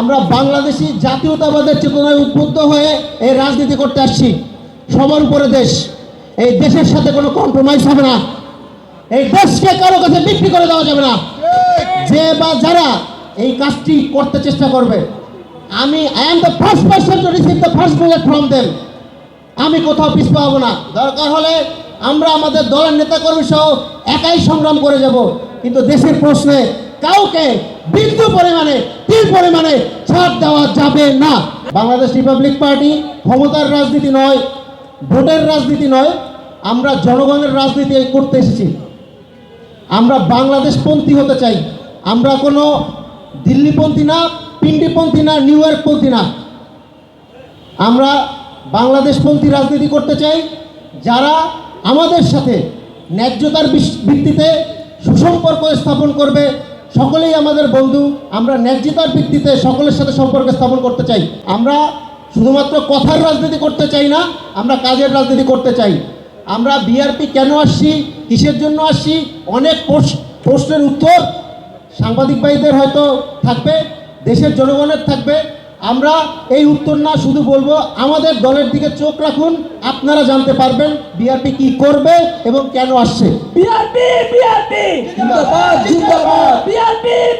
আমরা বাংলাদেশি জাতীয়তাবাদের চেতনায় উদ্বুদ্ধ হয়ে এই রাজনীতি করতে আসছি। সবার উপরে দেশ। এই দেশের সাথে কোনো কম্প্রোমাইজ হবে না। এই দেশকে কারও কাছে বিক্রি করে দেওয়া যাবে না। যে বা যারা এই কাজটি করতে চেষ্টা করবে, আমি I am the first person to receive the first bullet from them আমি কোথাও পিছ পাবো না। দরকার হলে আমরা আমাদের দলের নেতাকর্মী সহ একাই সংগ্রাম করে যাব। কিন্তু দেশের প্রশ্নে কাউকে বিন্দু পরিমাণে পরিমাণে ছাড় দেওয়া যাবে না। বাংলাদেশ রিপাবলিক পার্টি ক্ষমতার রাজনীতি নয়, ভোটের রাজনীতি নয়, আমরা জনগণের রাজনীতি করতে এসেছি। আমরা বাংলাদেশপন্থী হতে চাই। আমরা কোনো দিল্লিপন্থী না, পিন্ডিপন্থী না, নিউ ইয়র্কপন্থী না। আমরা বাংলাদেশপন্থী রাজনীতি করতে চাই, যারা আমাদের সাথে ন্যায্যতার ভিত্তিতে সুসম্পর্ক স্থাপন করবে সকলেই আমাদের বন্ধু, আমরা ন্যায্যতার ভিত্তিতে সকলের সাথে সম্পর্ক স্থাপন করতে চাই। আমরা শুধুমাত্র কথার রাজনীতি করতে চাই না, আমরা কাজের রাজনীতি করতে চাই। আমরা বিআরপি কেন আসছি, কিসের জন্য আসছি, অনেক প্রশ- প্রশ্নের উত্তর সাংবাদিক হয়তো থাকবে, দেশের জনগণের থাকবে। আমরা এই উত্তর না শুধু বলব, আমাদের দলের দিকে চোখ রাখুন, আপনারা জানতে পারবেন বিআরপি কি করবে এবং কেন আসছে। বিআরপি বিআরপি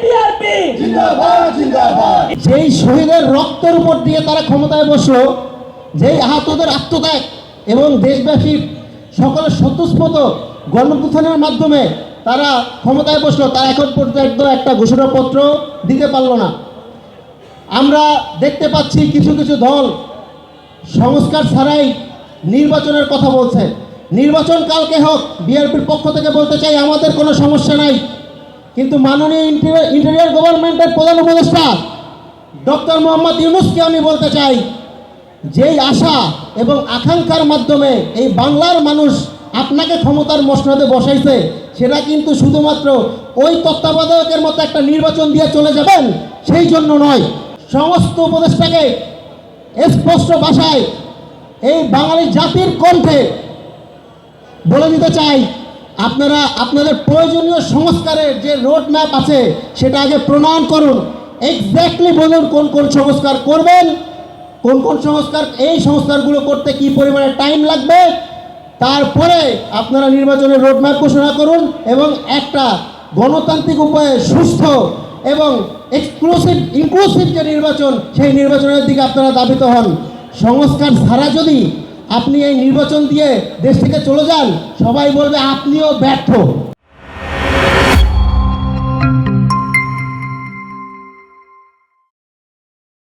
বিআরপি জিন্দাবাদ জিন্দাবাদ যেই শহীদের রক্তের উপর দিয়ে তারা ক্ষমতায় বসল, যেই আহতদের আত্মত্যাগ এবং দেশব্যাপী সকলের স্বতঃস্ফূর্ত গণপ্রথানের মাধ্যমে তারা ক্ষমতায় বসল, তারা এখন পর্যন্ত একটা ঘোষণাপত্র দিতে পারল না। আমরা দেখতে পাচ্ছি কিছু কিছু দল সংস্কার ছাড়াই নির্বাচনের কথা বলছে। নির্বাচন কালকে হোক, বিএনপির পক্ষ থেকে বলতে চাই, আমাদের কোনো সমস্যা নাই। কিন্তু মাননীয় ইন্টেরিয়র গভর্নমেন্টের প্রধান উপদেষ্টা ডক্টর মোহাম্মদ ইউনুসকে আমি বলতে চাই, যেই আশা এবং আকাঙ্ক্ষার মাধ্যমে এই বাংলার মানুষ আপনাকে ক্ষমতার মসনদে বসাইছে, সেটা কিন্তু শুধুমাত্র ওই তত্ত্বাবধায়কের মতো একটা নির্বাচন দিয়ে চলে যাবেন, সেই জন্য নয়। সমস্ত উপদেষ্টাকে স্পষ্ট ভাষায় এই বাঙালি জাতির কণ্ঠে বলে দিতে চাই, আপনারা, আপনাদের প্রয়োজনীয় সংস্কারের যে রোড ম্যাপ আছে, সেটা আগে প্রণয়ন করুন। এক্স্যাক্টলি বলুন কোন কোন সংস্কার করবেন, কোন কোন সংস্কার, এই সংস্কারগুলো করতে কি পরিমাণে টাইম লাগবে, তারপরে আপনারা নির্বাচনের রোড ম্যাপ ঘোষণা করুন এবং একটা গণতান্ত্রিক উপায়ে সুস্থ এবং এক্সক্লুসিভ ইনক্লুসিভ যে নির্বাচন, সেই নির্বাচনের দিকে আপনারা দাবিত হন। সংস্কার ছাড়া যদি আপনি এই নির্বাচন দিয়ে দেশ থেকে চলে যান, সবাই বলবে আপনিও ব্যর্থ।